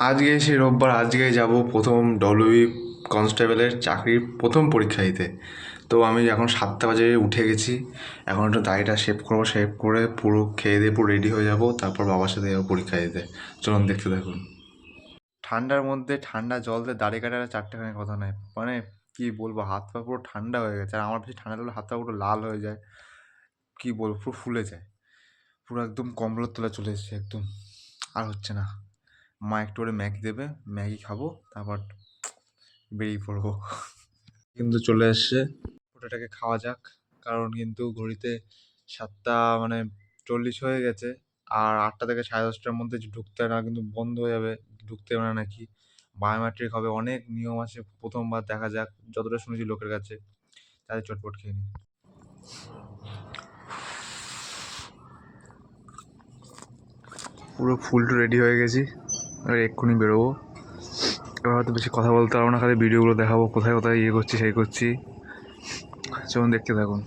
আজকে সেই রোববার, আজকে যাব প্রথম ডব্লিউবি কনস্টেবলের চাকরির প্রথম পরীক্ষা দিতে। তো আমি এখন সাতটা বাজে উঠে গেছি। এখন একটু দাড়িটা শেভ করব শেভ করে পুরো খেয়ে দিয়ে পুরো রেডি হয়ে যাব, তারপর বাবার সাথে যাব পরীক্ষা দিতে। চলুন দেখতে থাকুন। ঠান্ডার মধ্যে ঠান্ডা জল দিয়ে দাড়ি কাটার চারটেখানি কথা নয়। মানে কি বলব, হাত পা পুরো ঠান্ডা হয়ে গেছে আর আমার বেশি ঠান্ডা লাগলে হাত পা পুরো লাল হয়ে যায়। কি বলব, পুরো ফুলে যায়। পুরো একদম কম্বলের তোলা চলে এসেছে একদম। আর হচ্ছে না। মা একটু করে ম্যাগি দেবে, ম্যাগি খাব, তারপর বেরিয়ে পড়ব। কিন্তু চলে এসছে। ওটাটাকে খাওয়া যাক, কারণ কিন্তু ঘড়িতে সাতটা মানে চল্লিশ হয়ে গেছে, আর আটটা থেকে সাড়ে দশটার মধ্যে ঢুকতে না, কিন্তু বন্ধ হয়ে যাবে, ঢুকতে না নাকি? বায়োমেট্রিক হবে, অনেক নিয়ম আছে, প্রথমবার দেখা যাক, যতটা শুনেছি লোকের কাছে তাদের চটপট খেয়ে নিই। পুরো ফুল রেডি হয়ে গেছি। এবার এক্ষুনি বেরোবো। এবার হয়তো বেশি কথা বলতে পারব না, খালি ভিডিওগুলো দেখাবো, কোথায় কোথায় ইয়ে করছি, সেই করছি। চলুন দেখতে থাকুন।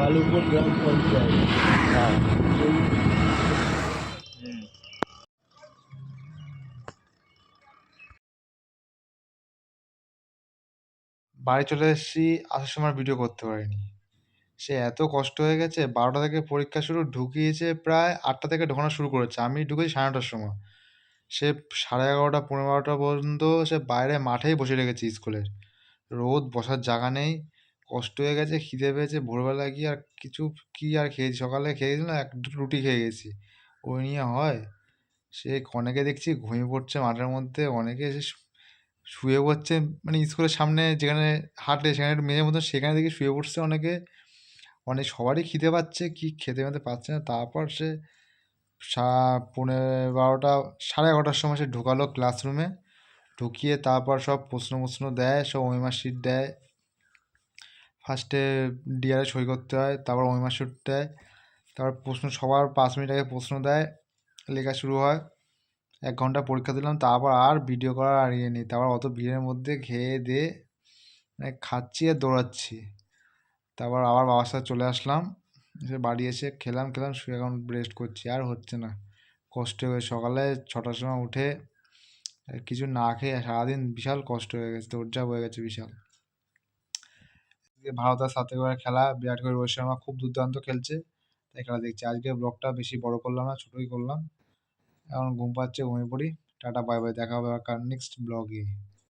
কালুপুর গ্রাম পঞ্চায়েত। হ্যাঁ। বাড়ি চলে এসেছি, আসার সময় ভিডিও করতে পারিনি। সে এত কষ্ট হয়ে গেছে, বারোটা থেকে পরীক্ষা শুরু, ঢুকিয়েছে প্রায় আটটা থেকে ঢোকানো শুরু করেছে। আমি ঢুকেছি সাড়ে নটার সময়। সে সাড়ে এগারোটা পনেরো বারোটা পর্যন্ত সে বাইরে মাঠেই বসে রেখেছে স্কুলের। রোদ, বসার জায়গা নেই। কষ্ট হয়ে গেছে, খিদে পেয়েছে, ভোরবেলা গিয়ে আর কিছু কি আর খেয়েছি? সকালে খেয়েছিলাম এক দুটো রুটি খেয়ে গেছি। ওই নিয়ে হয়, সে অনেকে দেখছি ঘুমিয়ে পড়ছে মাঠের মধ্যে, অনেকে এসে শুয়ে পড়ছে মানে স্কুলের সামনে যেখানে হাঁটে, সেখানে একটু মেঝের মতো সেখানে দেখি শুয়ে পড়ছে অনেকে। অনেক সবারই খিদে পাচ্ছে, কি খেতে মেতে পাচ্ছে না। তারপর সে সা, পৌনে বারোটা, সাড়ে এগারোটার সময় সে ঢোকালো ক্লাসরুমে ঢুকিয়ে তারপর সব প্রশ্ন মশ্ন দেয়, সব ওয়েমার শিট দেয়। ফার্স্টে ডিআরে সই করতে হয়, তারপর ওয়েমার শিট দেয়, তারপর প্রশ্ন, সবার পাঁচ মিনিট আগে প্রশ্ন দেয়, লেখা শুরু হয়, এক ঘণ্টা পরীক্ষা দিলাম, তারপর আর ভিডিও করার আর ইয়ে নেই, তারপর অত ভিড়ের মধ্যে খেয়ে দিয়ে মানে খাচ্ছি আর দৌড়াচ্ছি, তারপর আবার বাবার সাথে চলে আসলাম, এসে বাড়ি এসে খেলাম খেলাম, শুয়ে এখন রেস্ট করছি, আর হচ্ছে না, কষ্ট হয়ে সকালে ছটার সময় উঠে কিছু না খেয়ে সারাদিন বিশাল কষ্ট হয়ে গেছে, দৌড়ঝাঁপ হয়ে গেছে বিশাল। আজকে ভারতের সাথে করে খেলা, বিরাট কোহলি, রোহিত শর্মা খুব দুর্দান্ত খেলছে। তাই খেলা দেখছি। আজকে ব্লগটা বেশি বড় করলাম না, ছোটোই করলাম। এখন ঘুম পাচ্ছে, ঘুমিয়ে পড়ি। টাটা বাই বাই দেখা হবে নেক্সট ব্লগে